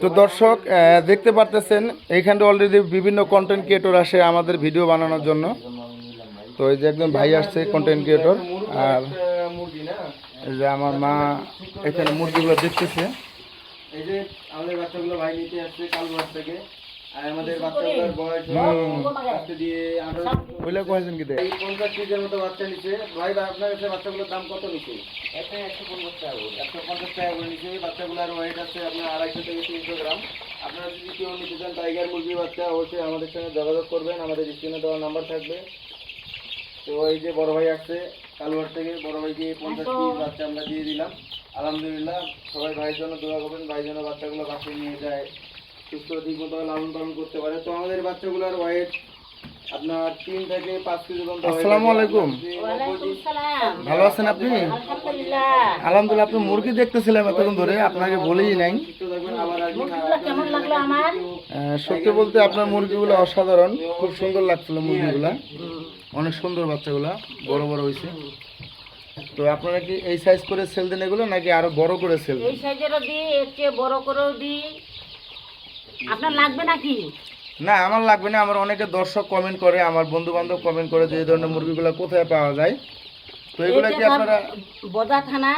তো দর্শক দেখতে পারতেছেন, এইখানে অলরেডি বিভিন্ন কন্টেন্ট ক্রিয়েটর আসে আমাদের ভিডিও বানানোর জন্য। তো এই যে একজন ভাই আসছে কন্টেন্ট ক্রিয়েটর আর যে আমার মা এখানে মুরগিগুলো দেখতেছে। এই যে আমাদের বাচ্চাগুলো ভাই নিতে আসছে থেকে আর আমাদের বাচ্চাগুলোর বয়স আজকে দিয়ে আঠারো ওইলা কয়েছেন কি এই পঞ্চাশ পিসের মতো বাচ্চা নিচ্ছে ভাই ভাই আপনার কাছে বাচ্চাগুলোর দাম কত নিচ্ছে একটা একশো পঞ্চাশ টাকা করে। একশো পঞ্চাশ টাকা করে নিচ্ছে বাচ্চাগুলোর ওয়েট আছে আপনার আড়াইশো থেকে তিনশো গ্রাম। আপনারা যদি কেউ নিতে চান টাইগার মুরগি বাচ্চা অবশ্যই আমাদের সঙ্গে যোগাযোগ করবেন। আমাদের স্ক্রিনে দেওয়া নাম্বার থাকবে। তো এই যে বড় ভাই আসছে কালুয়ার থেকে বড় ভাইকে পঞ্চাশ পিস বাচ্চা আমরা দিয়ে দিলাম। আলহামদুলিল্লাহ সবাই ভাইয়ের জন্য দোয়া করবেন। ভাই যেন বাচ্চাগুলো বাসায় নিয়ে যায়। সুস্থ ঠিক মতো লালন পালন করতে পারে। তো আমাদের বাচ্চাগুলোর ওয়েট আপনার তিন থেকে পাঁচ কেজি পর্যন্ত আসসালামু আলাইকুম। ভালো আছেন আপনি? আলহামদুলিল্লাহ। আপনি মুরগি দেখতেছিলাম এতক্ষণ ধরে আপনাকে বলেই নাই। সত্যি বলতে আপনার মুরগিগুলো অসাধারণ। খুব সুন্দর লাগছিল মুরগিগুলা। অনেক সুন্দর বাচ্চাগুলা বড় বড় হয়েছে তো আপনারা কি এই সাইজ করে সেল দেন এগুলো নাকি আরও বড় করে সেল দেন? এই সাইজেরও দিই এর চেয়ে বড় করেও দিই। আপনার লাগবে নাকি? না আমার লাগবে না। আমার অনেকে দর্শক কমেন্ট করে আমার বন্ধু বান্ধব কমেন্ট করে যে ধরনের মুরগিগুলো কোথায় পাওয়া যায়। তো এগুলো কি আপনারা বদা থানা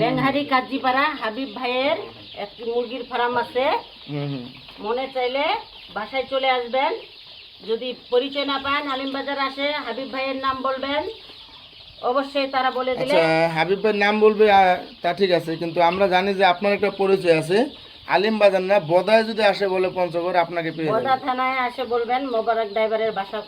ব্যাংহারি কাজিপাড়া হাবিব ভাইয়ের একটি মুরগির ফার্ম আছে। মনে চাইলে বাসায় চলে আসবেন। যদি পরিচয় না পান আলিম বাজার আসে হাবিব ভাইয়ের নাম বলবেন। অবশ্যই তারা বলে দিলে। আচ্ছা হাবিব ভাইয়ের নাম বলবে তা ঠিক আছে। কিন্তু আমরা জানি যে আপনার একটা পরিচয় আছে। আলিম বাজার না বদায় যদি আসে বলে পঞ্চগড় আপনাকে পেয়ে বদা থানায় আসে বলবেন মোবারক ড্রাইভারের বাসা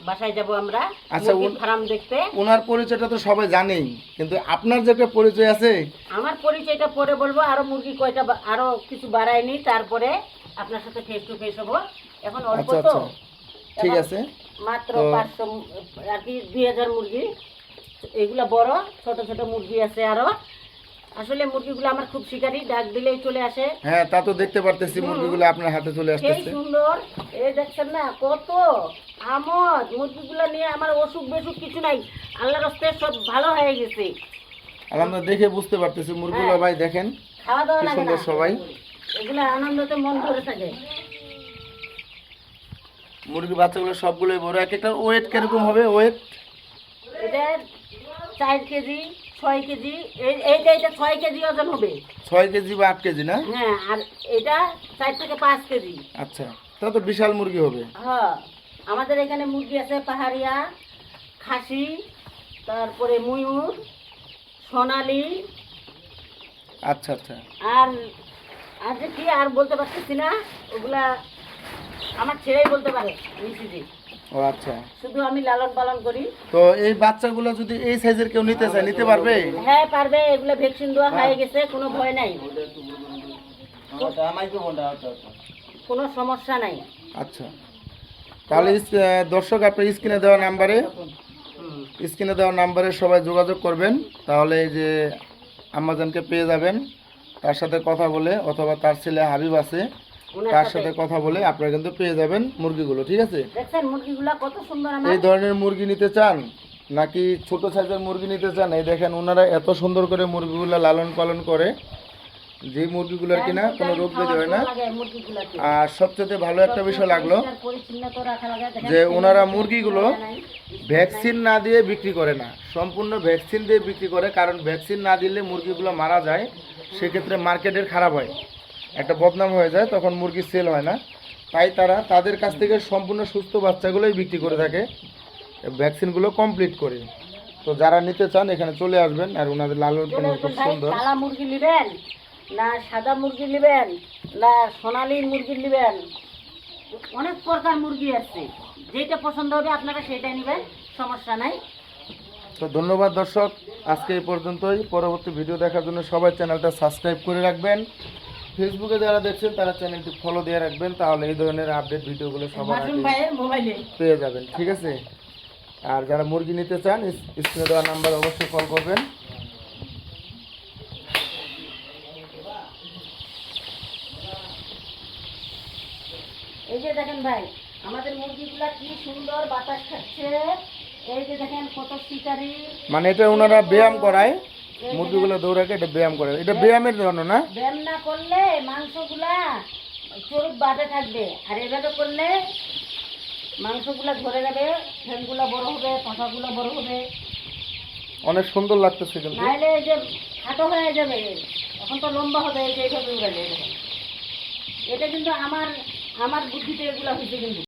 বাসায় যাব আমরা। আচ্ছা, ফার্ম দেখতে। ওনার পরিচয়টা তো সবাই জানেই কিন্তু আপনার যে একটা পরিচয় আছে? আমার পরিচয়টা পরে বলব আরও মুরগি কয়টা আরও কিছু বাড়ায়নি তারপরে আপনার সাথে ফেস টু ফেস হব। এখন অল্প আচ্ছা তো। আচ্ছা। ঠিক আছে। মাত্র পাঁচশো আর কি দুই হাজার মুরগি। এগুলা বড় ছোট ছোট মুরগি আছে আরও। আসলে মুরগিগুলো আমার খুব শিকারি ডাক দিলেই চলে আসে। হ্যাঁ তা তো দেখতে পারতেছি মুরগিগুলো আপনার হাতে চলে সেই আসতেছে। সুন্দর এই দেখছেন না কত আমদ। মুরগিগুলো নিয়ে আমার অসুখ বেসুখ কিছু নাই। আল্লাহ রস্তে সব ভালো হয়ে গেছে। আমরা দেখে বুঝতে পারতেছি মুরগিগুলো হ্যাঁ। ভাই দেখেন খাওয়া দাওয়া লাগে সুন্দর সবাই। এগুলো আনন্দতে মন ভরে থাকে। মুরগি বাচ্চাগুলো সবগুলোই বড়। এক একটা ওয়েট কীরকম হবে? ওয়েট এটা চার কেজি ছয় কেজি এই এইটা এটা ছয় কেজি ওজন হবে। ছয় কেজি বা আট কেজি না? হ্যাঁ আর এটা চার থেকে পাঁচ কেজি। আচ্ছা তা তো বিশাল মুরগি হবে। হ্যাঁ আমাদের এখানে মুরগি আছে পাহাড়িয়া খাসি তারপরে ময়ূর সোনালি। আচ্ছা আচ্ছা। আর আর যে কি আর বলতে পারতেছি না ওগুলা আমার ছেলেই বলতে পারে মিসিজি ও আচ্ছা। শুধু আমি লালন পালন করি। তো এই বাচ্চাগুলো যদি এই সাইজের কেউ নিতে চায় নিতে পারবে? হ্যাঁ পারবে। এগুলো ভ্যাকসিন দেওয়া হয়ে গেছে কোনো ভয় নাই। কোনো সমস্যা নাই। আচ্ছা। তাহলে দর্শক আপনার স্ক্রিনে দেওয়া নাম্বারে স্ক্রিনে দেওয়া নাম্বারে সবাই যোগাযোগ করবেন। তাহলে এই যে আম্মাজানকে পেয়ে যাবেন। তার সাথে কথা বলে অথবা তার ছেলে হাবিব আছে তার সাথে কথা বলে আপনারা কিন্তু পেয়ে যাবেন মুরগিগুলো ঠিক আছে? দেখছেন মুরগিগুলা কত সুন্দর আমার? এই ধরনের মুরগি নিতে চান নাকি ছোট সাইজের মুরগি নিতে চান এই দেখেন ওনারা এত সুন্দর করে মুরগিগুলো লালন পালন করে। যে মুরগিগুলোর কিনা কোনো রোগ ব্যাধি হয় না। আর সবচেয়ে ভালো একটা বিষয় লাগল যে ওনারা মুরগিগুলো ভ্যাকসিন না দিয়ে বিক্রি করে না সম্পূর্ণ ভ্যাকসিন দিয়ে বিক্রি করে কারণ ভ্যাকসিন না দিলে মুরগিগুলো মারা যায় সেক্ষেত্রে মার্কেটের খারাপ হয়। একটা বদনাম হয়ে যায় তখন মুরগি সেল হয় না। তাই তারা তাদের কাছ থেকে সম্পূর্ণ সুস্থ বাচ্চাগুলোই বিক্রি করে থাকে ভ্যাকসিনগুলো কমপ্লিট করে। তো যারা নিতে চান এখানে চলে আসবেন আর ওনাদের লালন পালন খুব সুন্দর। কালা মুরগি নেবেন না সাদা মুরগি নেবেন না সোনালী মুরগি নেবেন? অনেক প্রকার মুরগি আছে যেটা পছন্দ হবে আপনারা সেটাই নেবেন সমস্যা নাই। তো ধন্যবাদ দর্শক আজকে এই পর্যন্তই। পরবর্তী ভিডিও দেখার জন্য সবাই চ্যানেলটা সাবস্ক্রাইব করে রাখবেন। ফেসবুকে যারা দেখছেন তারা চ্যানেলটি ফলো দিয়ে রাখবেন তাহলে এই ধরনের আপডেট ভিডিওগুলো সবার আগে মোবাইলে পেয়ে যাবেন ঠিক আছে? আর যারা মুরগি নিতে চান স্ক্রিনে দেওয়া নাম্বার অবশ্যই কল করবেন। এই যে দেখেন ভাই আমাদের মুরগিগুলা কি সুন্দর বাতাস খাচ্ছে। এই যে দেখেন কত শিকারি মানে এটা ওনারা ব্যায়াম করায়। মুরগিগুলো দৌড়াকে এটা ব্যায়াম করে। এটা ব্যায়ামের জন্য না? ব্যায়াম না করলে মাংসগুলা চরুপ বাদে থাকবে। আর এভাবে করলে মাংসগুলা ধরে যাবে ফ্যানগুলো বড় হবে পাখাগুলো বড় হবে। অনেক সুন্দর লাগতেছে কিন্তু। নাহলে এই যে খাটো হয়ে যাবে এখন তো লম্বা হবে এই যে এইভাবে উড়ালে। এটা কিন্তু আমার আমার বুদ্ধিতে এগুলো হয়েছে কিন্তু।